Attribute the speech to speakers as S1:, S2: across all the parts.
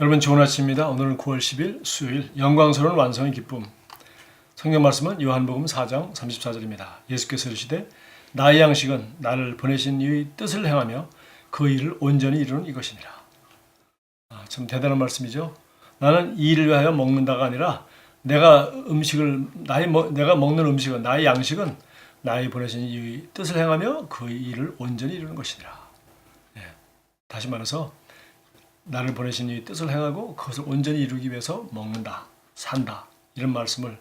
S1: 여러분 좋은 아침입니다. 오늘은 9월 10일 수요일 영광스러운 완성의 기쁨. 성경 말씀은 요한복음 4장 34절입니다. 예수께서 이르시되 나의 양식은 나를 보내신 이의 뜻을 행하며 그 일을 온전히 이루는 이것이니라. 아, 참 대단한 말씀이죠. 나는 이 일을 위하여 먹는다가 아니라 내가 음식을 나의 먹- 내가 먹는 음식은 나의 양식은 나의 보내신 이의 뜻을 행하며 그 일을 온전히 이루는 것이니라. 예. 다시 말해서 나를 보내신 이 뜻을 행하고 그것을 온전히 이루기 위해서 먹는다, 산다 이런 말씀을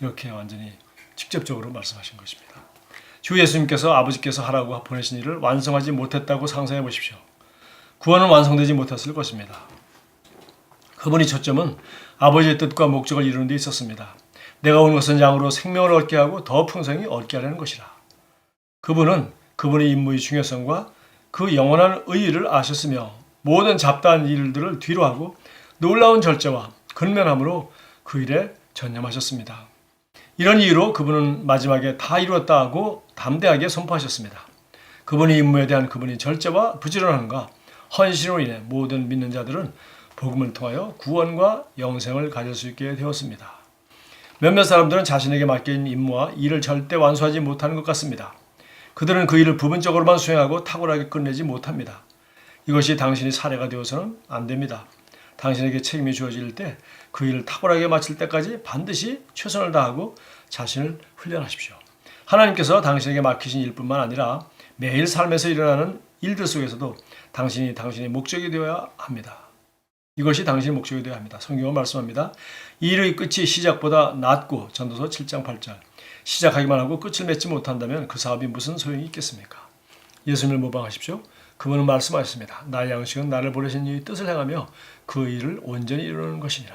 S1: 이렇게 완전히 직접적으로 말씀하신 것입니다. 주 예수님께서 아버지께서 하라고 보내신 일을 완성하지 못했다고 상상해 보십시오. 구원은 완성되지 못했을 것입니다. 그분이 초점은 아버지의 뜻과 목적을 이루는 데 있었습니다. 내가 온 것은 양으로 생명을 얻게 하고 더 풍성히 얻게 하려는 것이라. 그분은 그분의 임무의 중요성과 그 영원한 의의를 아셨으며 모든 잡다한 일들을 뒤로 하고 놀라운 절제와 근면함으로 그 일에 전념하셨습니다. 이런 이유로 그분은 마지막에 다 이루었다 하고 담대하게 선포하셨습니다. 그분의 임무에 대한 그분의 절제와 부지런함과 헌신으로 인해 모든 믿는 자들은 복음을 통하여 구원과 영생을 가질 수 있게 되었습니다. 몇몇 사람들은 자신에게 맡긴 임무와 일을 절대 완수하지 못하는 것 같습니다. 그들은 그 일을 부분적으로만 수행하고 탁월하게 끝내지 못합니다. 이것이 당신이 사례가 되어서는 안 됩니다. 당신에게 책임이 주어질 때 그 일을 탁월하게 마칠 때까지 반드시 최선을 다하고 자신을 훈련하십시오. 하나님께서 당신에게 맡기신 일뿐만 아니라 매일 삶에서 일어나는 일들 속에서도 당신이 당신의 목적이 되어야 합니다. 이것이 당신의 목적이 되어야 합니다. 성경은 말씀합니다. 이 일의 끝이 시작보다 낮고 전도서 7장 8절 시작하기만 하고 끝을 맺지 못한다면 그 사업이 무슨 소용이 있겠습니까? 예수님을 모방하십시오. 그분은 말씀하셨습니다. 나의 양식은 나를 보내신 이의 뜻을 행하며 그 일을 온전히 이루는 것이니라.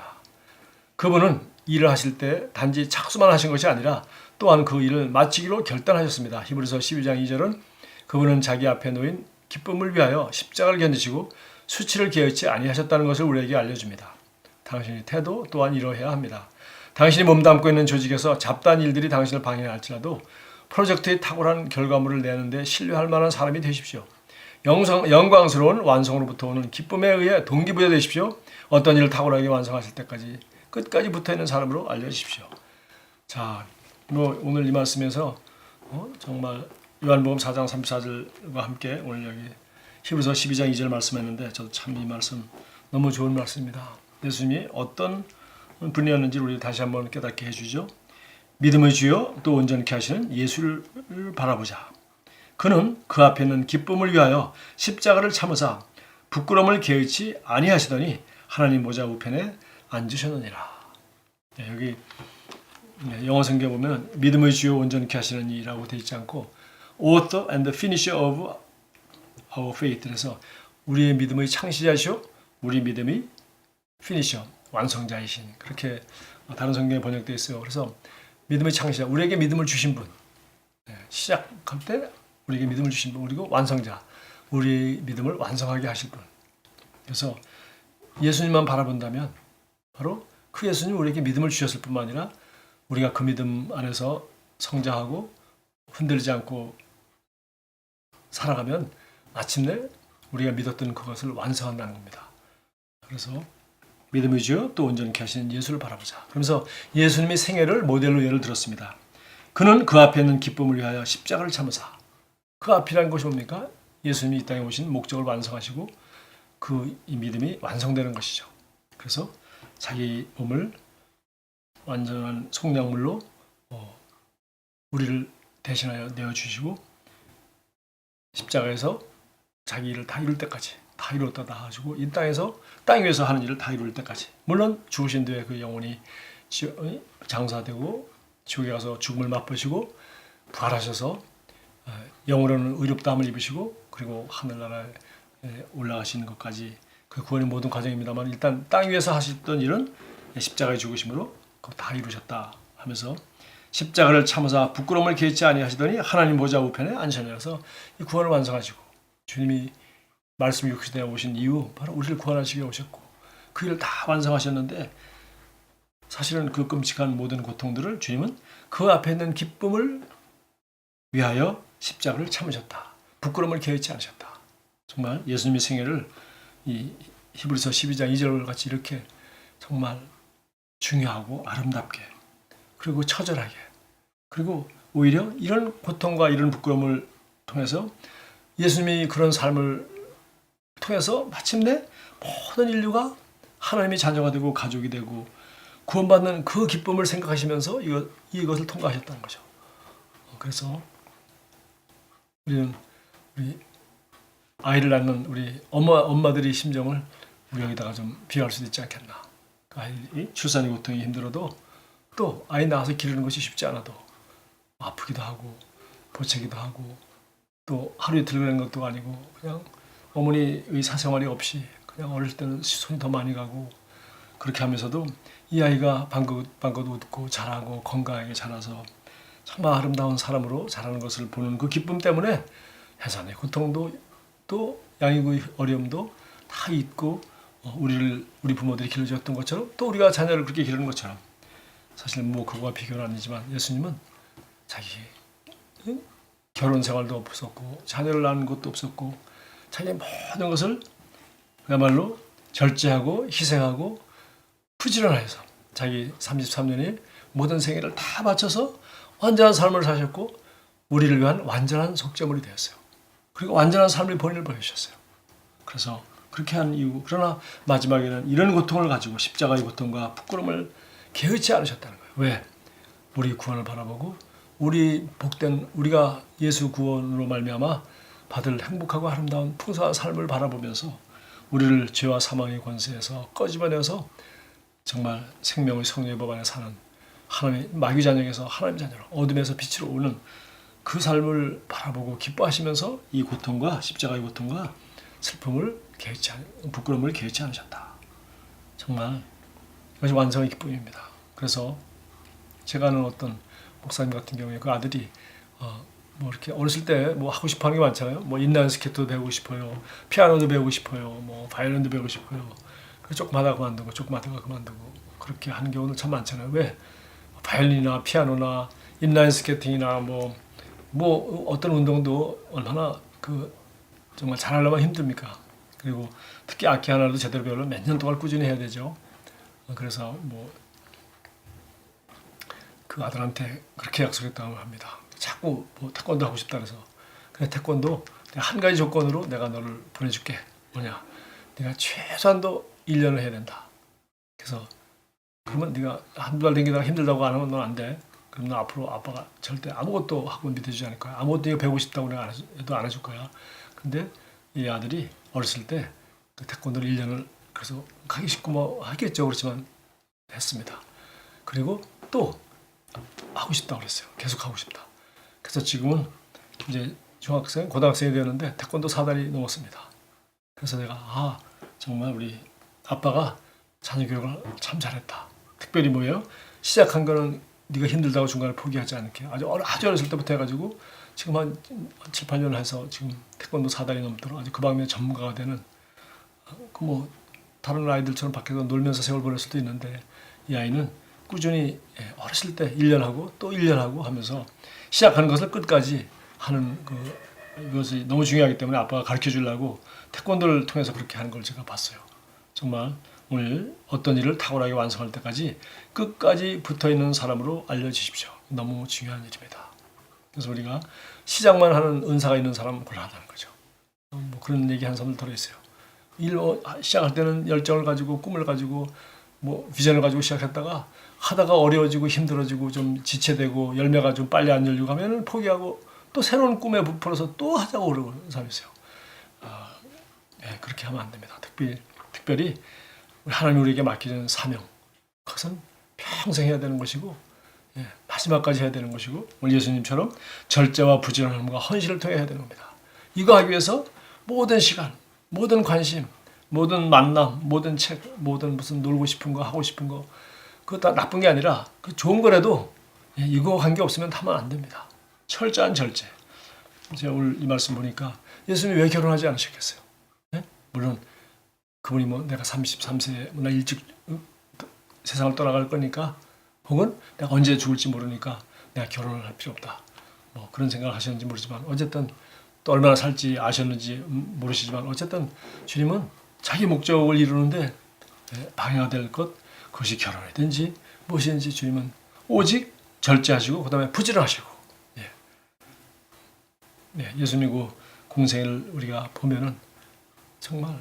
S1: 그분은 일을 하실 때 단지 착수만 하신 것이 아니라 또한 그 일을 마치기로 결단하셨습니다. 히브리서 12장 2절은 그분은 자기 앞에 놓인 기쁨을 위하여 십자가를 견디시고 수치를 개의치 아니하셨다는 것을 우리에게 알려줍니다. 당신의 태도 또한 이러해야 합니다. 당신이 몸담고 있는 조직에서 잡다한 일들이 당신을 방해할지라도 프로젝트의 탁월한 결과물을 내는데 신뢰할 만한 사람이 되십시오. 영성, 영광스러운 완성으로부터 오는 기쁨에 의해 동기부여 되십시오. 어떤 일을 탁월하게 완성하실 때까지 끝까지 붙어있는 사람으로 알려주십시오. 자, 뭐 오늘 이 말씀에서 어, 정말 요한복음 4장 34절과 함께 오늘 여기 히브리서 12장 2절 말씀했는데 저도 참 이 말씀 너무 좋은 말씀입니다. 예수님이 어떤 분이었는지 우리 다시 한번 깨닫게 해주죠. 믿음의 주요 또 온전케 하시는 예수를 바라보자. 그는 그 앞에 있는 기쁨을 위하여 십자가를 참으사 부끄러움을 개의치 아니하시더니 하나님 보좌 우편에 앉으셨느니라. 네, 여기 네, 영어 성경 보면 믿음의 주요 온전케 하시는 이라고 되어 있지 않고 author and finisher of our faith 그래서 우리의 믿음의 창시자시오 우리 믿음이 finisher 완성자이신 그렇게 다른 성경에 번역되어 있어요. 그래서 믿음의 창시자 우리에게 믿음을 주신 분 네, 시작할 때 우리에게 믿음을 주신 분 그리고 완성자 우리 믿음을 완성하게 하실 분 그래서 예수님만 바라본다면 바로 그 예수님 우리에게 믿음을 주셨을 뿐만 아니라 우리가 그 믿음 안에서 성장하고 흔들리지 않고 살아가면 마침내 우리가 믿었던 그것을 완성한다는 겁니다. 그래서 믿음의 주요 또 온전케 하시는 예수를 바라보자. 그러면서 예수님의 생애를 모델로 예를 들었습니다. 그는 그 앞에 있는 기쁨을 위하여 십자가를 참으사. 그 앞이라는 것이 뭡니까? 예수님이 이 땅에 오신 목적을 완성하시고 그이 믿음이 완성되는 것이죠. 그래서 자기 몸을 완전한 속량물로 어, 우리를 대신하여 내어 주시고 십자가에서 자기 일을 다 이룰 때까지 다 이뤘다 다 하시고 이 땅에서 땅 위에서 하는 일을 다 이룰 때까지 물론 죽으신 뒤에 그 영혼이 지- 어, 장사되고 지옥에 가서 죽음을 맛보시고 부활하셔서 어, 영으로는 의롭다함을 입으시고 그리고 하늘나라에 올라가시는 것까지 그 구원의 모든 과정입니다만 일단 땅 위에서 하셨던 일은 십자가의 죽으심으로 다 이루셨다 하면서 십자가를 참으사 부끄러움을 개의치 아니하시더니 하나님 보좌 우편에 앉으셔서 이 구원을 완성하시고 주님이 말씀 육시대에 오신 이후 바로 우리를 구원하시기 오셨고 그 일을 다 완성하셨는데 사실은 그 끔찍한 모든 고통들을 주님은 그 앞에 있는 기쁨을 위하여 십자가를 참으셨다. 부끄러움을 개의치 않으셨다. 정말 예수님의 생애를 이 히브리서 12장 2절 같이 이렇게 정말 중요하고 아름답게 그리고 처절하게 그리고 오히려 이런 고통과 이런 부끄러움을 통해서 예수님이 그런 삶을 통해서 마침내 모든 인류가 하나님의 자녀가 되고 가족이 되고 구원받는 그 기쁨을 생각하시면서 이것, 이것을 통과하셨다는 거죠. 어, 그래서 우리는 우리 아이를 낳는 우리 엄마 엄마들의 심정을 우리 여기다가 좀 비유할 수도 있지 않겠나. 그 아이 출산의 고통이 힘들어도 또 아이 낳아서 기르는 것이 쉽지 않아도 아프기도 하고 보채기도 하고 또 하루 이틀 그런 것도 아니고 그냥 어머니의 사생활이 없이 그냥 어릴 때는 손이 더 많이 가고 그렇게 하면서도 이 아이가 방긋 방긋 웃고 자라고 건강하게 자라서 정말 아름다운 사람으로 자라는 것을 보는 그 기쁨 때문에 해산의 고통도 또 양육의 어려움도 다 잊고 어, 우리를 우리 부모들이 길러주었던 것처럼 또 우리가 자녀를 그렇게 기르는 것처럼 사실 뭐 그거와 비교는 아니지만 예수님은 자기 응? 결혼 생활도 없었고 자녀를 낳는 것도 없었고 자기 모든 것을 그야말로 절제하고 희생하고 부지런해서 자기 33년의 모든 생애를 다 바쳐서 완전한 삶을 사셨고 우리를 위한 완전한 속죄물이 되었어요. 그리고 완전한 삶의 본인을 보여주셨어요. 그래서 그렇게 한 이유 그러나 마지막에는 이런 고통을 가지고 십자가의 고통과 부끄러움을 개의치 않으셨다는 거예요. 왜? 우리 구원을 바라보고 우리 복된 우리가 예수 구원으로 말미암아 받을 행복하고 아름다운 풍성한 삶을 바라보면서 우리를 죄와 사망의 권세에서 꺼집어내서 정말 생명의 성령의 법 안에 사는 하나님의 마귀 자녀에서 하나님 자녀로 어둠에서 빛으로 오는 그 삶을 바라보고 기뻐하시면서 이 고통과 십자가의 고통과 슬픔을 개의치 않, 부끄러움을 개의치 않으셨다. 정말 이것이 완성의 기쁨입니다. 그래서 제가 아는 어떤 목사님 같은 경우에 그 아들이 어, 뭐 이렇게 어렸을 때 뭐 하고 싶어 하는 게 많잖아요. 뭐 인라인 스케이트도 배우고 싶어요. 피아노도 배우고 싶어요. 뭐 바이올린도 배우고 싶어요. 그 조금 하다가 그만두고 조금 하다가 그만두고 그렇게 하는 경우는 참 많잖아요. 왜? 바이올린이나 피아노나 인라인 스케이팅이나 뭐, 뭐 어떤 운동도 얼마나 그 정말 잘하려면 힘듭니까? 그리고 특히 악기 하나도 제대로 배우려면 몇 년 동안 꾸준히 해야 되죠. 어, 그래서 뭐 그 아들한테 그렇게 약속했다고 합니다. 자꾸 뭐 태권도 하고 싶다 그래서 그래 태권도 내가 한 가지 조건으로 내가 너를 보내줄게 뭐냐 네가 최소한도 1년을 해야 된다. 그래서 그러면 네가 한두 달 댕기다가 힘들다고 안 하면 넌 안 돼. 그럼 너 앞으로 아빠가 절대 아무것도 학원 믿어주지 않을 거야. 아무것도 네가 배우고 싶다고 내가 안 해도 안 해줄 거야. 근데 이 아들이 어렸을 때 그 태권도를 1년을 그래서 가기 쉽고 뭐 하겠죠. 그렇지만 했습니다. 그리고 또 하고 싶다고 그랬어요. 계속 하고 싶다. 그래서 지금은 이제 중학생, 고등학생이 되는데 태권도 사달이 넘었습니다. 그래서 내가 아 정말 우리 아빠가 자녀 교육을 참 잘했다. 특별히 뭐예요? 시작한 거는 네가 힘들다고 중간에 포기하지 않게 아주 아주 어렸을 때부터 해가지고 지금 한 7, 8년 해서 지금 태권도 사달이 넘도록 아주 그 방면에 전문가가 되는 그 뭐 다른 아이들처럼 밖에서 놀면서 세월 보낼 수도 있는데 이 아이는 꾸준히 예, 어렸을 때 1년 하고 또 1년 하고 하면서 시작하는 것을 끝까지 하는 그 이것이 너무 중요하기 때문에 아빠가 가르쳐 주려고 태권도를 통해서 그렇게 하는 걸 제가 봤어요. 정말 오늘 어떤 일을 탁월하게 완성할 때까지 끝까지 붙어 있는 사람으로 알려주십시오. 너무 중요한 일입니다. 그래서 우리가 시작만 하는 은사가 있는 사람은 곤란하다는 거죠. 어, 뭐 그런 얘기 한 사람들 들어 있어요. 일 어, 시작할 때는 열정을 가지고 꿈을 가지고 뭐 비전을 가지고 시작했다가 하다가 어려워지고 힘들어지고 좀 지체되고 열매가 좀 빨리 안 열리고 하면은 포기하고 또 새로운 꿈에 부풀어서 또 하자고 그러는 사람이 있어요. 아, 네, 그렇게 하면 안 됩니다. 특별히 특별히 하나님 우리에게 맡기는 사명 그것은 평생 해야 되는 것이고 예, 마지막까지 해야 되는 것이고 오늘 예수님처럼 절제와 부지런함과 헌신을 통해 해야 되는 겁니다. 이거 하기 위해서 모든 시간, 모든 관심, 모든 만남, 모든 책, 모든 무슨 놀고 싶은 거 하고 싶은 거 그거 다 나쁜 게 아니라 그 좋은 거라도 예, 이거 관계 없으면 하면 안 됩니다. 철저한 절제. 제가 오늘 이 말씀 보니까 예수님이 왜 결혼하지 않으셨겠어요? 예? 물론 그분이 뭐 내가 33세에 나 일찍 어, 세상을 떠나갈 거니까 혹은 내가 언제 죽을지 모르니까 내가 결혼을 할 필요 없다. 뭐 그런 생각을 하셨는지 모르지만 어쨌든 또 얼마나 살지 아셨는지 음, 모르시지만 어쨌든 주님은 자기 목적을 이루는데 예, 방해가 될 것, 그것이 결혼이든지 무엇이든지 주님은 오직 절제하시고 그다음에 부지런하시고 예. 네, 예수님 그 공생을 우리가 보면은 정말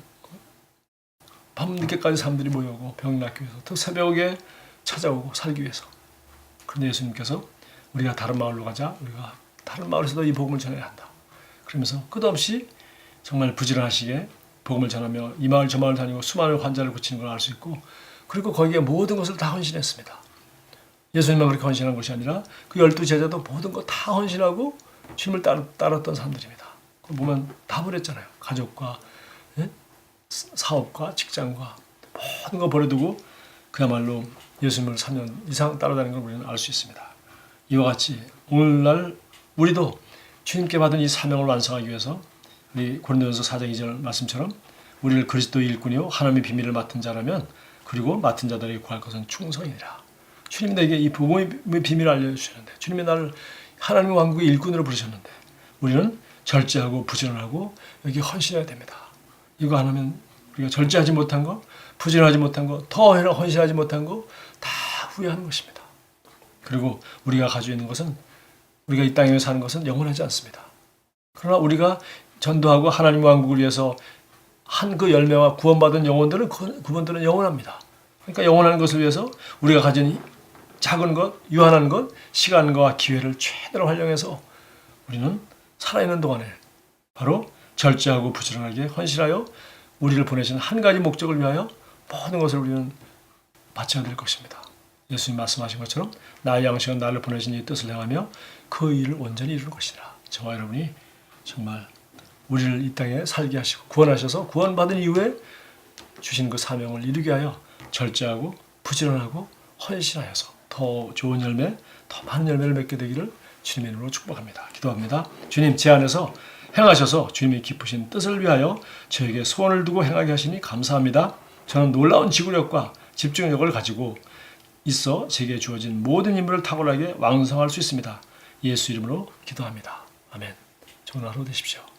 S1: 밤늦게까지 사람들이 모여오고 병 낫기 위해서 또 새벽에 찾아오고 살기 위해서. 그런데 예수님께서 우리가 다른 마을로 가자. 우리가 다른 마을에서도 이 복음을 전해야 한다. 그러면서 끝없이 정말 부지런하시게 복음을 전하며 이 마을 저 마을 다니고 수많은 환자를 고치는 걸 알 수 있고 그리고 거기에 모든 것을 다 헌신했습니다. 예수님만 그렇게 헌신한 것이 아니라 그 열두 제자도 모든 거 다 헌신하고 주님을 따, 따랐던 사람들입니다. 그 보면 다 버렸잖아요. 가족과 예? 사업과 직장과 모든 거 버려두고 그야말로 예수님을 3년 이상 따라다니는 걸 우리는 알 수 있습니다. 이와 같이 오늘날 우리도 주님께 받은 이 사명을 완성하기 위해서 우리 고린도전서 4장 2절 말씀처럼 우리를 그리스도의 일꾼이요 하나님의 비밀을 맡은 자라면 그리고 맡은 자들에게 구할 것은 충성이니라. 주님이 내게 이 복음의 비밀을 알려주셨는데 주님이 나를 하나님의 왕국의 일꾼으로 부르셨는데 우리는 절제하고 부지런하고 여기 헌신해야 됩니다. 이거 안 하면 우리가 절제하지 못한 거, 부지런하지 못한 거, 더 헌신하지 못한 거 다 후회하는 것입니다. 그리고 우리가 가지고 있는 것은 우리가 이 땅에 사는 것은 영원하지 않습니다. 그러나 우리가 전도하고 하나님 왕국을 위해서 한 그 열매와 구원받은 영혼들은 그- 그분들은 영원합니다. 그러니까 영원한 것을 위해서 우리가 가진 작은 것, 유한한 것, 시간과 기회를 최대로 활용해서 우리는 살아있는 동안에 바로 절제하고 부지런하게 헌신하여 우리를 보내신 한 가지 목적을 위하여 모든 것을 우리는 바쳐야 될 것입니다. 예수님 말씀하신 것처럼 나의 양식은 나를 보내신 이 뜻을 행하며 그 일을 온전히 이루는 것이라. 저와 여러분이 정말 우리를 이 땅에 살게 하시고 구원하셔서 구원받은 이후에 주신 그 사명을 이루게 하여 절제하고 부지런하고 헌신하여서 더 좋은 열매, 더 많은 열매를 맺게 되기를 주님의 이름으로 축복합니다. 기도합니다. 주님 제 안에서 행하셔서 주님이 기쁘신 뜻을 위하여 저에게 소원을 두고 행하게 하시니 감사합니다. 저는 놀라운 지구력과 집중력을 가지고 있어 제게 주어진 모든 임무를 탁월하게 완성할 수 있습니다. 예수 이름으로 기도합니다. 아멘. 좋은 하루 되십시오.